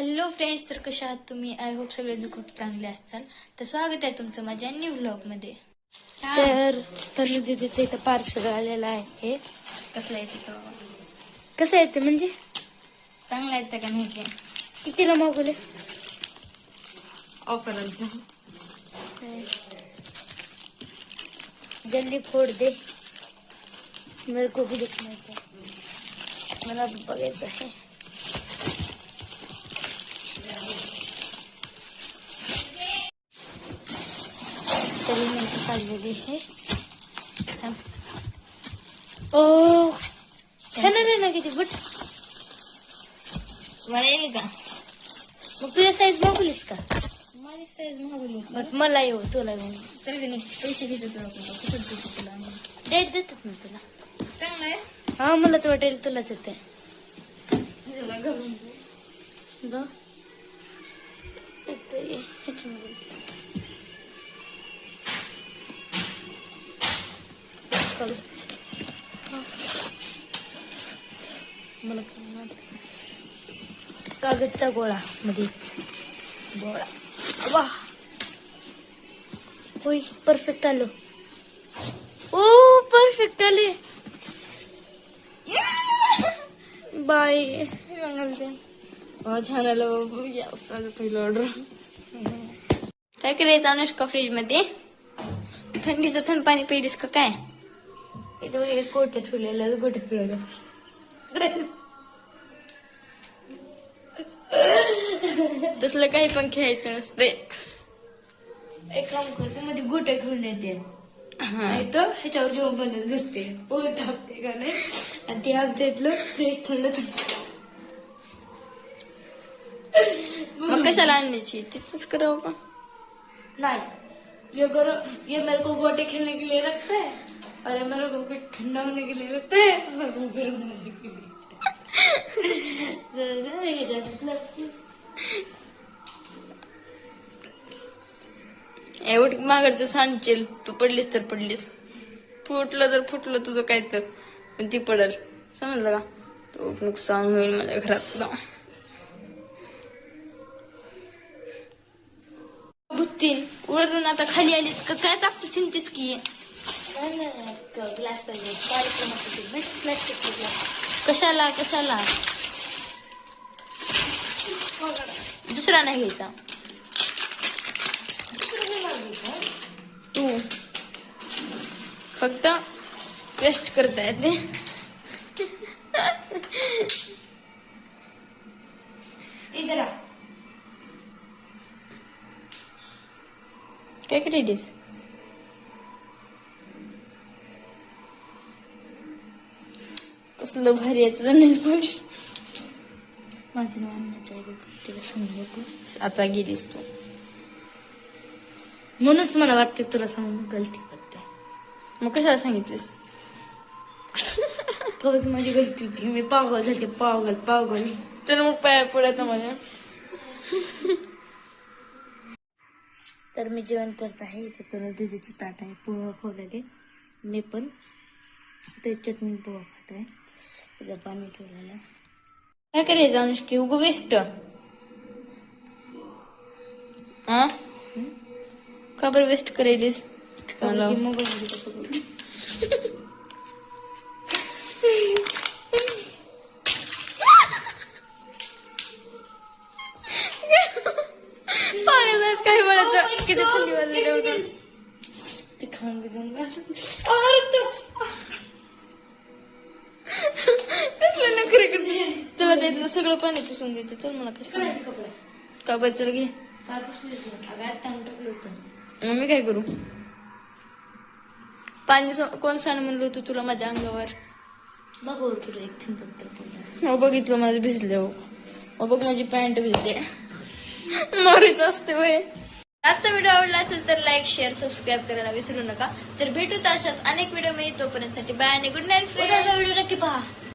Hello friends तर कशा आहात तुम्ही? आय होप सगळे खूप चांगले असताल. तर स्वागत आहे तुमचं माझ्या न्यू व्लॉगमध्ये. तर तनु दीदीचं इथं पार्सल आलेलं आहे. कसलं आहे तिथं कसं आहे ते म्हणजे? चांगलं आहे का नाही ते? कितीला मागवले? ऑफर जल्दी फोड दे. मेरे को भी दिखना है मला बघायचं आहे. तरी नंतर चाललेली आहे. ओ. छान आले ना किती बट मला येईल का? मग तुझ्या साईज मागवलीस का? माझी साईज मागवली बट मला येऊ तुला येऊ. तर की नाही पैसे घेतो तुला कुठं कुठं देतो तुला? डेट देतात ना तुला. चांगलं आहे. हा मला तर वाटेल तुलाच येते. घरून मला. कागदचा गोळा मध्येच. गोळा. वा. होय परफेक्ट आलो. ओ परफेक्ट आले. बाय. छान आलं पहिलं ऑर्डर काय करायचं अनुष्का फ्रीजमध्ये? थंडीचं थंड पाणी पिलीस का काय? इथं एक गोटे ठेवलेलं गोटे फिरवलं तसलं काही पण खेळायचं नसते एक काम करते मध्ये गोटे घेऊन येते तर ह्याच्यावर जेवण बनवून दिसते टाकते का नाही। आणि ते आमच्या इथलं फ्रेश थंड मग कशाला आणण्याची तिथंच करावं का नहीं ये करो ये मेरे को गोटे खेलने के लिए रखता है। अरे ये मेरे को कुछ ठंडा होने के लिए लगता है और मेरे गर्म होने के लिए एवढ ये सांगशील तू पडलीस तर पडलीस. फुटलं तर फुटलं तुझं काय तर. पण ती पडल. समजलं का? तो नुकसान होईल माझ्या घरातलं बुत्तीन वरून आता खाली आलीस का? काय टाकतो चिंतीस की? ग्लास पाहिजे कार्यक्रमासाठी नाही, प्लास्टिकचे ग्लास कशाला कशाला? दुसरा नाही घ्यायचा. तू. फक्त वेस्ट करता येते. इधर आ. काय कसलं भारी आहे तुझं नेल पॉलिश माझं नाव आहे बघ, तिला सांगू नको. आता गेलीस तू. म्हणूनच मला वाटतं तुला सांगून गलती करते मग कशाला सांगितलीस? कधी माझी गलती होती. मी पागल झाले पागल पागल. तर मग पाया पडत माझ्या. तर मी जेवण करत आहे. इथे तुला दुधीचं ताट आहे पोहा खावलेले मी पण. ते चटणी पोहा खात आहे. इथं पाणी ठेवलेलं. काय करायचं अनुष्की? उगो वेस्ट हा का बरं वेस्ट करायलीस? मला. कारण की मोबाईलमध्ये कसं बघू? पागल काही म्हणायचं किती थंडी वाजली ते खाऊन जाऊन तुला त्यातलं सगळं पाणी पुसून द्यायचं चल मला कसं? का बरं चल घे. आता. मग मी काय करू? पाणी कोण सांड म्हणलं होतं तुला माझ्या अंगावर? बघ तुला एक थेंब हो बघितलं माझं भिजले हो. बघ माझी पॅन्ट भिजते मारीच असते वय. आजचा व्हिडिओ आवडला असेल तर लाईक शेअर सबस्क्राईब करायला विसरू नका. तर भेटू अशाच अनेक व्हिडिओ मी तोपर्यंत बाय आणि गुड नाईट फ्रेंड व्हिडिओ नक्की पहा.